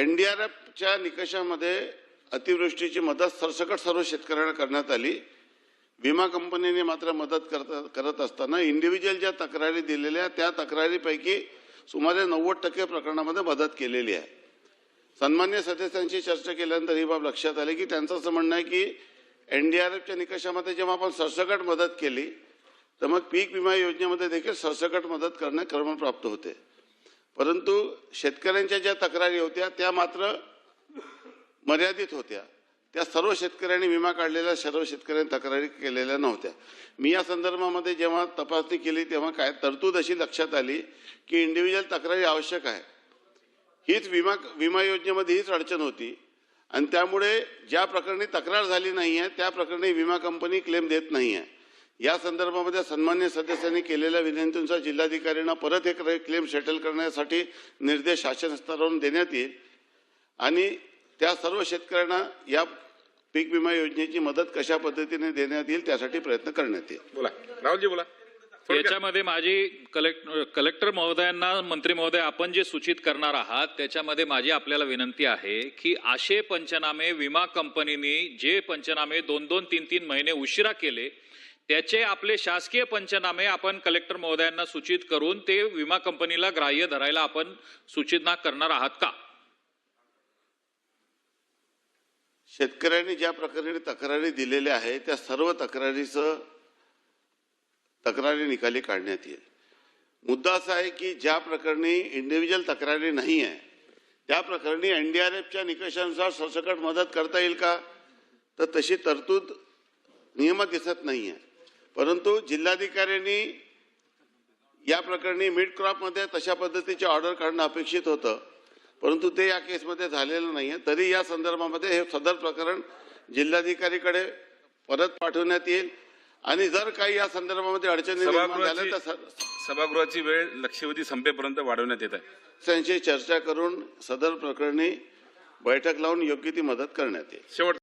एनडीआरएफच्या निकषामध्ये अतिवृष्टीची मदत सरसकट सर्व शेतकऱ्यांना करण्यात आली. विमा कंपनीने मात्र मदत करत करत असताना इंडिव्हिज्युअल ज्या तक्रारी दिलेल्या त्या तक्रारीपैकी सुमारे नव्वद टक्के प्रकरणामध्ये मदत केलेली आहे. सन्मान्य सदस्यांशी चर्चा केल्यानंतर ही बाब लक्षात आली की त्यांचं असं म्हणणं आहे की एनडीआरएफच्या निकषामध्ये जेव्हा आपण सरसकट मदत केली तर मग पीक विमा योजनेमध्ये देखील सरसकट मदत करणे क्रमप्राप्त होते. परंतु शेतकऱ्यांच्या ज्या तक्रारी होत्या त्या मात्र मर्यादित होत्या. त्या सर्व शेतकऱ्यांनी विमा काढलेल्या सर्व शेतकऱ्यांनी तक्रारी केलेल्या नव्हत्या. मी या संदर्भामध्ये जेव्हा तपासणी केली तेव्हा काय तरतूद अशी लक्षात आली की इंडिव्हिज्युअल तक्रारी आवश्यक आहे. हीच विमा विमा योजनेमध्ये हीच अडचण होती. आणि त्यामुळे ज्या प्रकरणी तक्रार झाली नाही आहे त्या प्रकरणी विमा कंपनी क्लेम देत नाही आहे या संदर्भामध्ये सन्मान्य सदस्यांनी केलेल्या विनंतीनुसार जिल्हाधिकाऱ्यांना परत एक क्लेम सेटल करण्यासाठी निर्देश शासन स्तरावरून देण्यात येईल. आणि त्या सर्व शेतकऱ्यांना या पीक विमा योजनेची मदत कशा पद्धतीने देण्यात येईल त्यासाठी प्रयत्न करण्यात येईल. बोला. राहुलजी बोला. याच्यामध्ये माझी कलेक्ट कलेक्टर महोदयांना मंत्री महोदय आपण जे सूचित करणार आहात त्याच्यामध्ये माझी आपल्याला विनंती आहे की असे पंचनामे विमा कंपनीने जे पंचनामे दोन दोन तीन तीन महिने उशिरा केले त्याचे आपले शासकीय पंचनामे आपण कलेक्टर महोदयांना सूचित करून ते विमा कंपनीला ग्राह्य धरायला आपण सूचना करणार आहात का? शेतकऱ्यांनी ज्या प्रकारे तक्रारी दिलेल्या आहेत त्या सर्व तक्रारीचं तक्रारी निकाली काढण्यात येईल. मुद्दा असा आहे की ज्या प्रकरणी इंडिव्हिज्युअल तक्रारी नाही आहे त्या प्रकरणी एनडीआरएफच्या निकषानुसार सरसकट मदत करता येईल का? तर तशी तरतूद नियमात दिसत नाही आहे. परंतु जिल्हाधिकाऱ्यांनी या प्रकरणी मिड क्रॉपमध्ये तशा पद्धतीची ऑर्डर काढणं अपेक्षित होतं. परंतु ते या केसमध्ये झालेलं नाही आहे तरी या संदर्भामध्ये हे सदर प्रकरण जिल्हाधिकारीकडे परत पाठवण्यात येईल. आणि जर काही या संदर्भामध्ये अडचणी निर्माण झाल्या तर सभागृहाची वेळ लक्षवेधी संपेपर्यंत वाढवण्यात येत आहे. चर्चा करून सदर प्रकरणी बैठक लावून योग्य ती मदत करण्यात येईल. शेवट